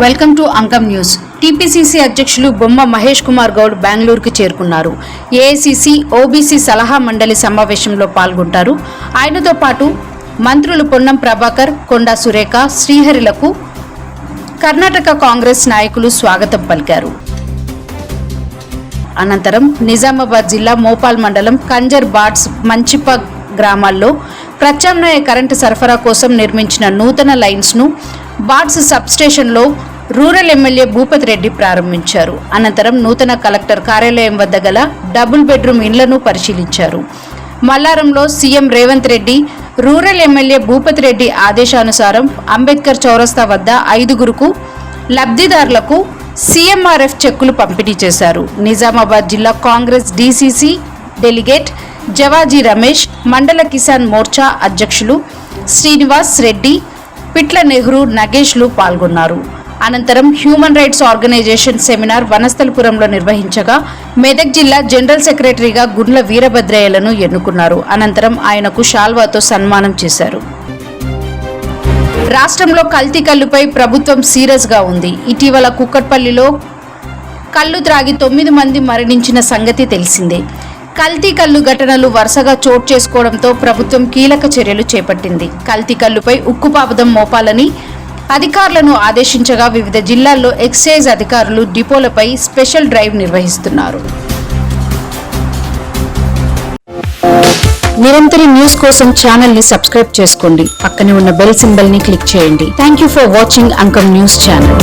Welcome to Ankam news. TPCC అధ్యక్షులు బొమ్మ మహేష్ కుమార్ గౌడ్ బెంగళూరుకు చేరుకున్నారు. ఏఐసీసీ ఓబీసీ సలహా మండలి సమావేశంలో పాల్గొంటారు. ఆయనతో పాటు మంత్రులు పొన్నం ప్రభాకర్ కొండా సురేఖ శ్రీహరిలకు కర్ణాటక కాంగ్రెస్ నాయకులు స్వాగతం పలికారు. అనంతరం నిజామాబాద్ జిల్లా మోపాల్ మండలం కంజర్ బాట్స్ మంచిప గ్రామాల్లో ప్రత్యామ్నాయ కరెంటు సరఫరా కోసం నిర్మించిన నూతన లైన్స్ను బాట్స్ సబ్స్టేషన్లో రూరల్ ఎమ్మెల్యే భూపతి రెడ్డి ప్రారంభించారు. అనంతరం నూతన కలెక్టర్ కార్యాలయం వద్ద గల డబుల్ బెడ్రూమ్ ఇండ్లను పరిశీలించారు. మల్లారంలో CM Revanth Reddy rural MLA Bhupathi Reddy ఆదేశానుసారం అంబేద్కర్ చౌరస్తా వద్ద ఐదుగురుకు లబ్ధిదారులకు సీఎంఆర్ఎఫ్ చెక్కులు పంపిణీ చేశారు. నిజామాబాద్ జిల్లా Congress DCC delegate Javaji Ramesh మండల కిసాన్ మోర్చా అధ్యక్షులు శ్రీనివాస్ రెడ్డి పిట్ల నెహ్రూ నగేష్లు పాల్గొన్నారు. అనంతరం హ్యూమన్ రైట్స్ ఆర్గనైజేషన్ సెమినార్ వనస్థలపురంలో నిర్వహించగా మెదక్ జిల్లా జనరల్ సెక్రటరీగా గుండ్ల వీరభద్రయ్యలను ఎన్నుకున్నారు. అనంతరం ఆయనకు షాల్వాతో సన్మానం చేశారు. రాష్ట్రంలో కల్తీ కల్లుపై ప్రభుత్వం సీరియస్గా ఉంది. ఇటీవల కుక్కట్పల్లిలో కళ్ళు త్రాగి తొమ్మిది మంది మరణించిన సంగతి తెలిసిందే. కల్తీ కల్లు ఘటనలు వరుసగా చోటు చేసుకోవడంతో ప్రభుత్వం కీలక చర్యలు చేపట్టింది. కల్తీ కల్లుపై ఉక్కుపాపదం మోపాలని అధికారులను ఆదేశించగా వివిధ జిల్లాల్లో ఎక్సైజ్ అధికారులు డిపోలపై స్పెషల్ డ్రైవ్ నిర్వహిస్తున్నారు. నిరంతరం న్యూస్ కోసం ఛానల్ని సబ్స్క్రైబ్ చేసుకోండి. పక్కనే ఉన్న బెల్ సింబల్ని క్లిక్ చేయండి. Thank you for watching Ankam news channel